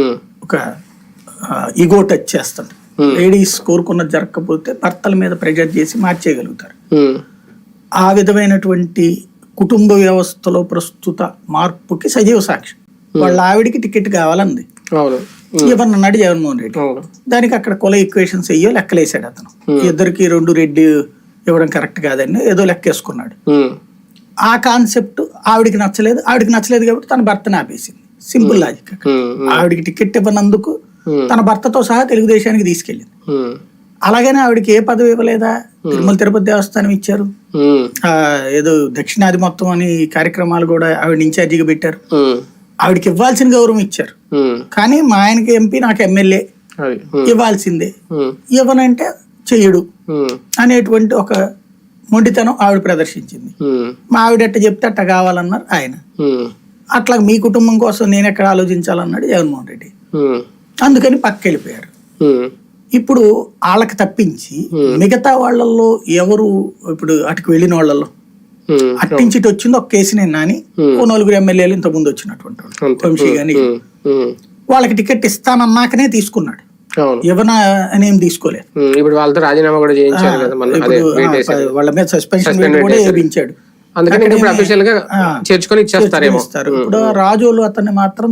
ఉమ్, ఒక ego touch చేస్తాడు. Hmm. Ladies కోరుకున్నది జరగకపోతే భర్తల మీద ప్రెజర్ చేసి మార్చేయగలుగుతారు. ఉమ్, ఆ విధమైనటువంటి కుటుంబ వ్యవస్థలో ప్రస్తుత మార్పుకి సజీవ సాక్ష్యం. వాళ్ళ ఆవిడికి టికెట్ కావాలంది. అవును. ఇవ్వను అన్నాడు జగన్మోహన్ రెడ్డి. దానికి అక్కడ కుల ఈక్వేషన్స్ అయ్యో లెక్కలేసాడు అతను. ఇద్దరికి రెండు రెడ్డి ఇవ్వడం కరెక్ట్ కాదని ఏదో లెక్కేసుకున్నాడు. ఆ కాన్సెప్ట్ ఆవిడికి నచ్చలేదు. ఆవిడికి నచ్చలేదు కాబట్టి తన భర్తను ఆపేసింది. సింపుల్ లాజిక్ ఆవిడికి టికెట్ ఇవ్వనందుకు. తన భర్తతో సహా తెలుగుదేశానికి తీసుకెళ్ళింది. అలాగనే ఆవిడకి ఏ పదవి ఇవ్వలేదా? తిరుమల తిరుపతి దేవస్థానం ఇచ్చారు. ఏదో దక్షిణాది మొత్తం అని కార్యక్రమాలు కూడా ఆవిడ ఇన్ఛార్జిగా పెట్టారు. ఆవిడకి ఇవ్వాల్సిన గౌరవం ఇచ్చారు. కానీ మా ఆయనకి ఎంపీ నాకు ఎమ్మెల్యే ఇవ్వాల్సిందే. ఇవ్వనంటే చెయ్యడు అనేటువంటి ఒక మొండితనం ఆవిడ ప్రదర్శించింది. మా ఆవిడ ఎట్ట చెప్తే అట్ట కావాలన్నారు ఆయన. అట్లా మీ కుటుంబం కోసం నేను ఎక్కడ ఆలోచించాలన్నాడు జగన్మోహన్ రెడ్డి. అందుకని పక్క వెళ్ళిపోయారు ఇప్పుడు వాళ్ళకి తప్పించి మిగతా వాళ్ళల్లో ఎవరు ఇప్పుడు అటుకు వెళ్ళిన వాళ్ళల్లో? ఉమ్, అట్టించి ఇటు వచ్చింది ఒక కేసు నేను నాని ఓ నలుగురు ఎమ్మెల్యేలు ఇంత ముందు వచ్చినటువంటి. వంశీ గాని. వాళ్ళకి టికెట్ ఇస్తానన్నాకనే తీసుకున్నాడు. ఇవ్వన అనేం తీసుకోలేదు. ఇప్పుడు వాళ్ళతో రాజీనామా కూడా చేయించారు వాళ్ళ మీద సస్పెన్షన్ కూడా. వేయించాడు. అందుకని ఇప్పుడు అఫీషియల్గా చేర్చుకొని ఇచ్చేస్తారేమో. ఇప్పుడు రాజోలు అతన్ని మాత్రం